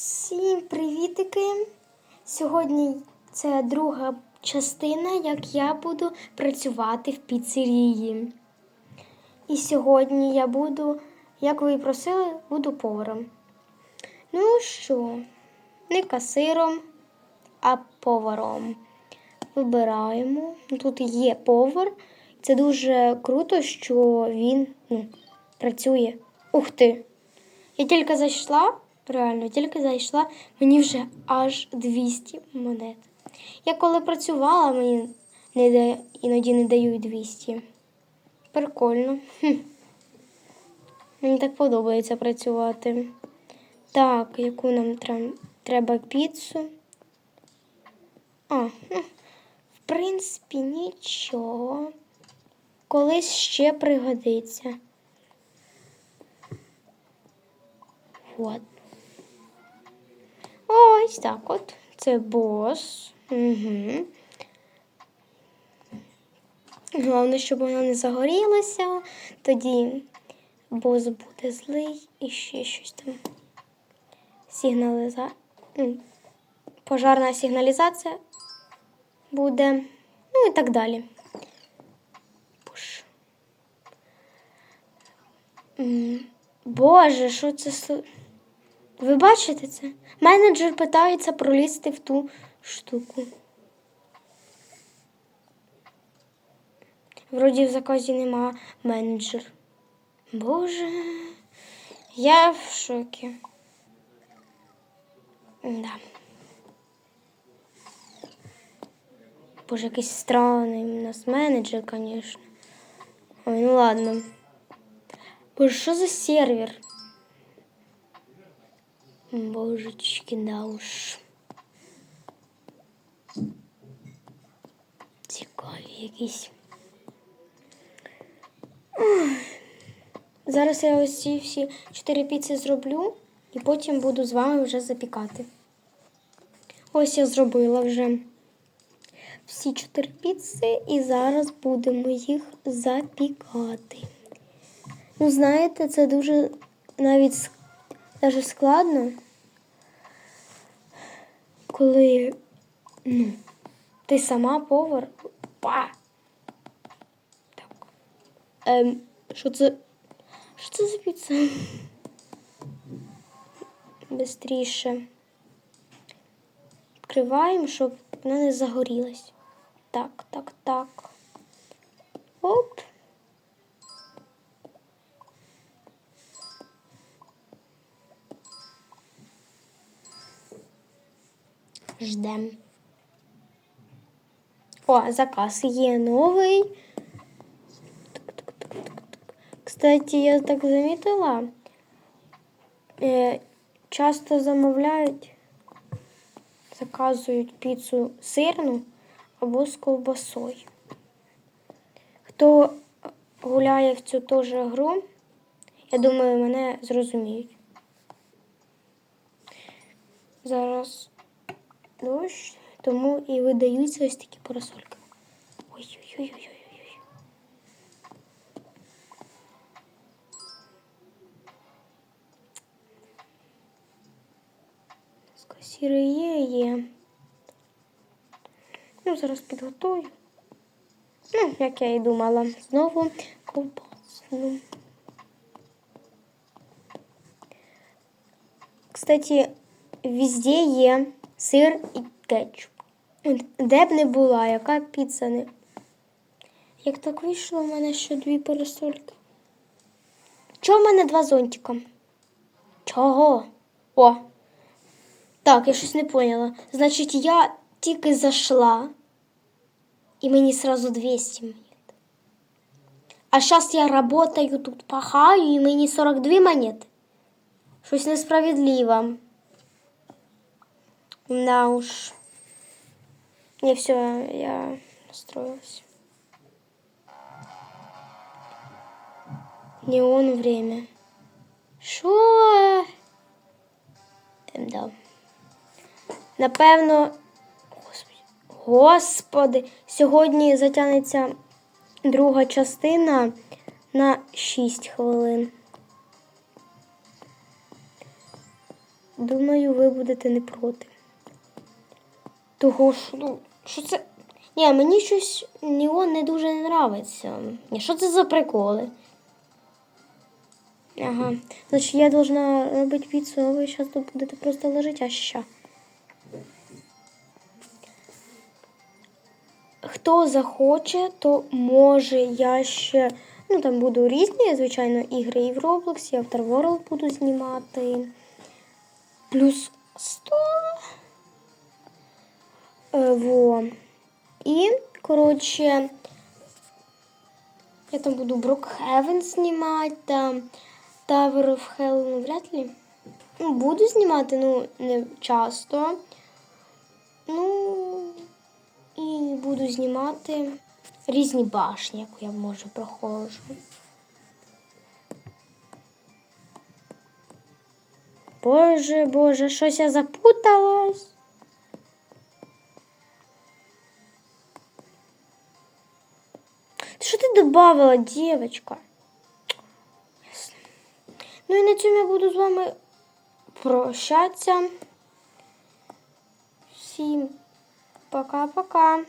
Всім привітики! Сьогодні це друга частина, як я буду працювати в піцерії. І сьогодні я буду, як ви і просили, буду поваром. Ну що, не касиром, а поваром. Вибираємо. Тут є повар. Це дуже круто, що він ну, працює. Ух ти! Я тільки зайшла, реально, тільки зайшла, мені вже аж 200 монет. Я коли працювала, мені не да... іноді не дають 200. Прикольно. Мені так подобається працювати. Так, яку нам треба піцу? А, в принципі, нічого. Колись ще пригодиться. От. Ось так от. Це бос. Угу. Головне, щоб вона не загорілася, тоді бос буде злий і ще щось там. Сигналіза... ну, Пожарна сигналізація буде. Ну і так далі. Боже, що це? Ви бачите це? Менеджер питається пролізти в ту штуку. Вроді в заказі нема менеджер. Боже, я в шокі. Да. Боже, якийсь странний у нас менеджер, звісно. Ой, ну ладно. Боже, що за сервер? Божечки, да уж. Цікаві якісь. Зараз я ось ці всі чотири піци зроблю і потім буду з вами вже запікати. Ось я зробила вже всі чотири піци і зараз будемо їх запікати. Ну, знаєте, це дуже навіть даже складно, коли ну, ти сама повар. Па! Так. Ем, що це? Що це за піца? Бистріше. Відкриваємо, щоб вона не загорілась. Так, так, так. Оп. Ждем. О, заказ є новий. Кстати, я так замітила. Е, часто замовляють, заказують піцу сирну або з ковбасою. Хто гуляє в цю теж гру, я думаю, мене зрозуміють. Зараз дощ, тому і видаються ось такі парасольки. Ой-ой-ой-ой-ой. Сіри є, є. Ну, зараз підготую. Ну, як я і думала, знову ковбасну. Кстати, везде є сир і кетчуп. Де б не була, яка піца не. Як так вийшло, в мене ще дві парасольки. Чого в мене два зонтика? Чого? О! Так, я щось не поняла. Значить, я тільки зайшла, і мені сразу 200 монет. А зараз я работаю тут, пахаю, і мені 42 монети. Щось несправедливо. Да уж. Не все, я настроилась. Неон время. Що? Да. Напевно, господи, господи, сьогодні затягнеться друга частина на 6 хвилин. думаю, ви будете не проти. Того ж, ну, що це. Ні, мені щось Неон не дуже не нравиться. Ні, що це за приколи? Ага. Значить, я должна робити піцу, а ви зараз тут будете просто лежати, а ща. Хто захоче, то може я ще. Ну, там буду різні, звичайно, ігри і в Roblox, і After World буду знімати. Плюс 100. Е, во. І, коротше, я там буду Brookhaven знімати, там Tower of Hell, ну, вряд ли. Ну, буду знімати, ну, не часто. Ну, і буду знімати різні башні, яку я може проходжу. Боже, боже, щось я запуталась. Добавила, дівчинка? Ну і на цьому я буду з вами прощатися. Всім пока-пока.